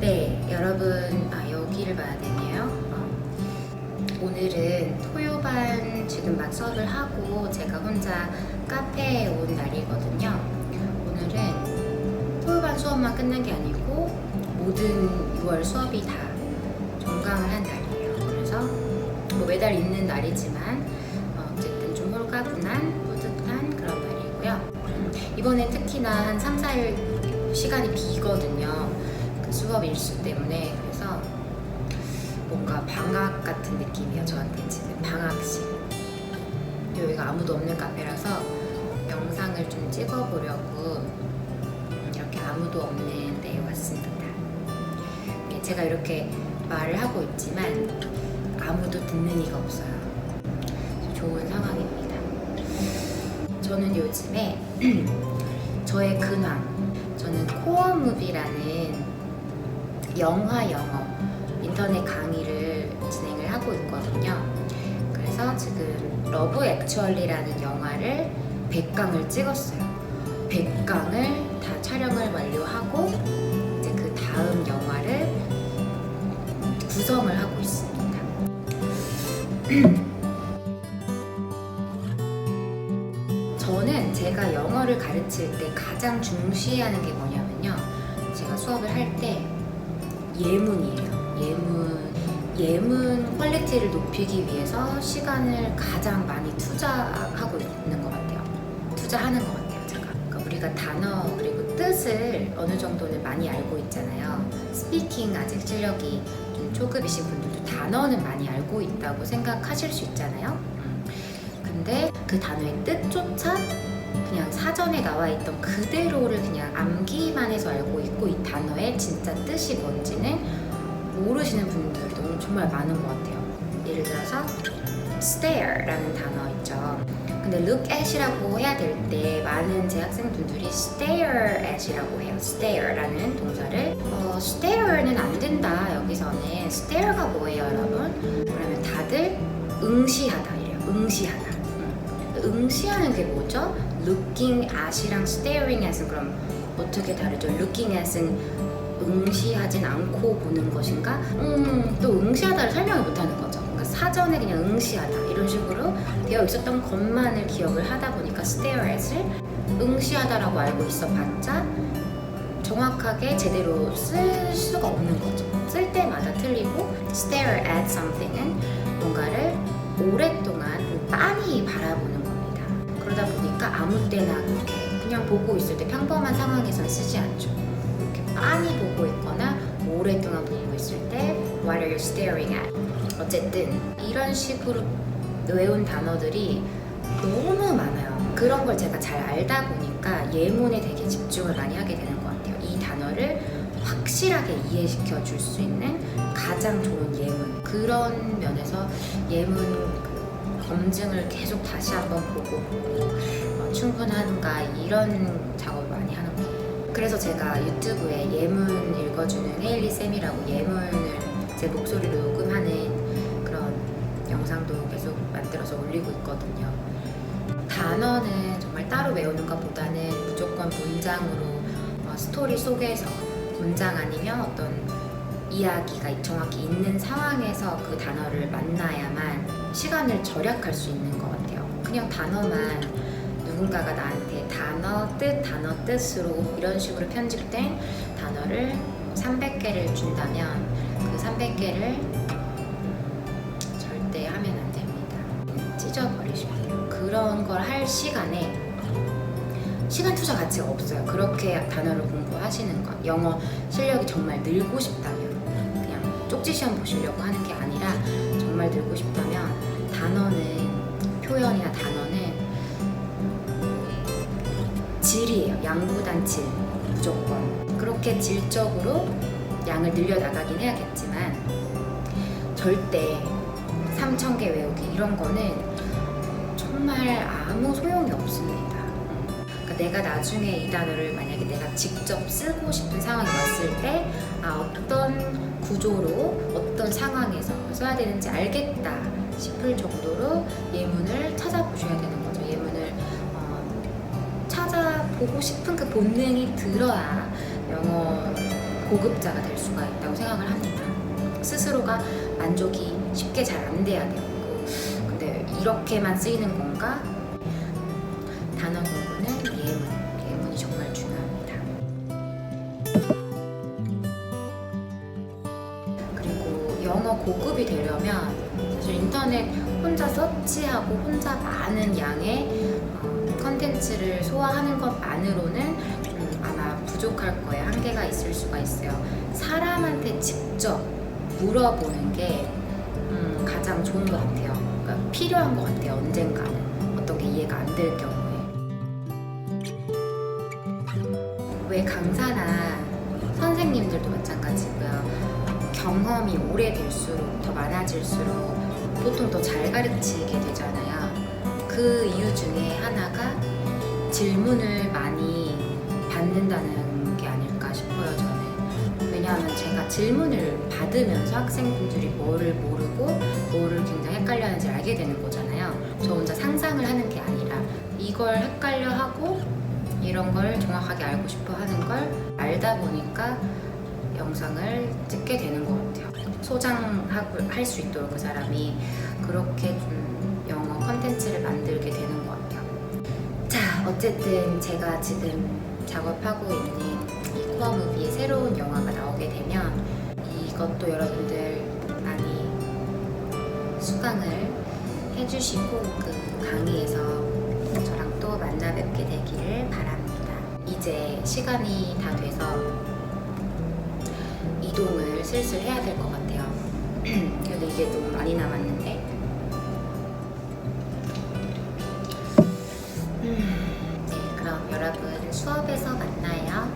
네, 여러분, 아, 여기를 봐야 되네요. 어. 오늘은 토요반 지금 막 수업을 하고 제가 혼자 카페에 온 날이거든요. 오늘은 토요반 수업만 끝난 게 아니고 모든 6월 수업이 다 종강을 한 날이에요. 그래서 뭐 매달 있는 날이지만 어, 어쨌든 좀 홀가분한 뿌듯한 그런 날이고요. 음, 이번엔 특히나 한 3, 4일 시간이 비거든요. 그 수업 일수 때문에 그래서 뭔가 방학 같은 느낌이에요. 저한테 지금 방학식. 여기가 아무도 없는 카페라서 영상을 좀 찍어보려고 이렇게 아무도 없는 데 왔습니다. 네, 제가 이렇게 말을 하고 있지만 아무도 듣는 이가 없어요. 좋은 상황입니다. 저는 요즘에 저의 근황, 저는 코어 무비라는 영화 영어 인터넷 강의를 진행을 하고 있거든요. 그래서 지금 러브 액츄얼리라는 영화를 100강을 찍었어요. 100강을 다 촬영을 완료하고 이제 그 다음 영화를 구성을 하고 있습니다. 저는 제가 영어를 가르칠 때 가장 중시하는 게 뭐냐면요. 제가 수업을 할때 예문이에요. 예문. 예문 퀄리티를 높이기 위해서 시간을 가장 많이 투자하고 있는 것 같아요. 투자하는 것 같아요, 제가. 그러니까 우리가 단어 그리고 뜻을 어느 정도는 많이 알고 있잖아요. 스피킹 아직 실력이 좀 초급이신 분들도 단어는 많이 알고 있다고 생각하실 수 있잖아요. 음. 근데 그 단어의 뜻조차 그냥 사전에 나와 있던 그대로를 그냥 암기만 해서 알고 있고 이 단어의 진짜 뜻이 뭔지는 모르시는 너무 정말 많은 것 같아요. 예를 들어서 stare라는 단어 있죠. 근데 look at이라고 해야 될 때 많은 제 학생분들이 stare at이라고 해요. stare라는 동사를 어, stare는 안 된다. 여기서는 stare가 뭐예요, 여러분? 그러면 다들 응시하다 이래요. 응시하다. 음. 응시하는 게 뭐죠? looking at이랑 staring at은 그럼 어떻게 다르죠? looking at은 응시하진 않고 보는 것인가? 음, 또 응시하다를 설명을 못하는 거죠. 그러니까 사전에 그냥 응시하다 이런 식으로 되어 있었던 것만을 기억을 하다 보니까 stare at을 응시하다라고 알고 있어봤자 정확하게 제대로 쓸 수가 없는 거죠. 쓸 때마다 틀리고 stare at something은 뭔가를 오랫동안 빤히 바라보는 아무 때나 그렇게 그냥 보고 있을 때 평범한 상황에서는 쓰지 않죠. 이렇게 빤히 보고 있거나 오랫동안 보고 있을 때 What are you staring at? 어쨌든 이런 식으로 외운 단어들이 너무 많아요. 그런 걸 제가 잘 알다 보니까 예문에 되게 집중을 많이 하게 되는 것 같아요. 이 단어를 확실하게 이해시켜 줄 수 있는 가장 좋은 예문. 그런 면에서 예문 그 검증을 계속 다시 한번 보고 어, 충분한가 이런 작업을 많이 하는 것 같아요. 그래서 제가 유튜브에 예문 읽어주는 헤일리 쌤이라고 예문을 제 목소리로 녹음하는 그런 영상도 계속 만들어서 올리고 있거든요. 단어는 정말 따로 외우는 것보다는 무조건 문장으로 어, 스토리 속에서 문장 아니면 어떤 이야기가 정확히 있는 상황에서 그 단어를 만나야만 시간을 절약할 수 있는 것 같아요. 그냥 단어만 누군가가 나한테 단어 뜻, 단어 뜻으로 이런 식으로 편집된 단어를 300개를 준다면 그 300개를 절대 하면 안 됩니다. 찢어버리시면 돼요. 그런 걸 할 시간에 시간 투자 가치가 없어요. 그렇게 단어를 공부하시는 건 영어 실력이 정말 늘고 싶다면 그냥 쪽지 시험 보시려고 하는 게 아니라 정말 늘고 싶다면 단어는 표현이나 단어는 질이에요. 양보단 질 무조건 그렇게 질적으로 양을 늘려 나가긴 해야겠지만 절대 3천 개 외우기 이런 거는 정말 아무 소용이. 그러니까 내가 나중에 이 단어를 만약에 내가 직접 쓰고 싶은 상황이 왔을 때, 아, 어떤 구조로, 어떤 상황에서 써야 되는지 알겠다 싶을 정도로 예문을 찾아보셔야 되는 거죠. 예문을 어, 찾아보고 싶은 그 본능이 들어야 영어 고급자가 될 수가 있다고 생각을 합니다. 스스로가 만족이 쉽게 잘 안 돼야. 그- 근데 이렇게만 쓰이는 건가? 고급이 되려면 사실 인터넷 혼자 서치하고 혼자 많은 양의 어, 컨텐츠를 소화하는 것만으로는 음, 아마 부족할 거예요. 한계가 있을 수가 있어요. 사람한테 직접 물어보는 게 음, 가장 좋은 것 같아요. 그러니까 필요한 것 같아요. 언젠가는 어떤 게 이해가 안 될 경우에. 왜 강사나 선생님들도 마찬가지고요. 경험이 오래될수록 더 많아질수록 보통 더 잘 가르치게 되잖아요. 그 이유 중에 하나가 질문을 많이 받는다는 게 아닐까 싶어요, 저는. 왜냐하면 제가 질문을 받으면서 학생분들이 뭐를 모르고 뭐를 굉장히 헷갈려 하는지 알게 되는 거잖아요. 저 혼자 상상을 하는 게 아니라 이걸 헷갈려 하고 이런 걸 정확하게 알고 싶어 하는 걸 알다 보니까 영상을 찍게 되는 것 같아요. 소장하고 할 수 있도록 그 사람이 그렇게 좀 영어 컨텐츠를 만들게 되는 것 같아요. 자, 어쨌든 제가 지금 작업하고 있는 이 코어 무비의 새로운 영화가 나오게 되면 이것도 여러분들 많이 수강을 해주시고 그 강의에서 저랑 또 만나 뵙게 되기를 바랍니다. 이제 시간이 다 돼서 이동을 슬슬 해야 될 것 같아요. 그래도 이제 너무 많이 남았는데. 음, 네, 그럼 여러분 수업에서 만나요.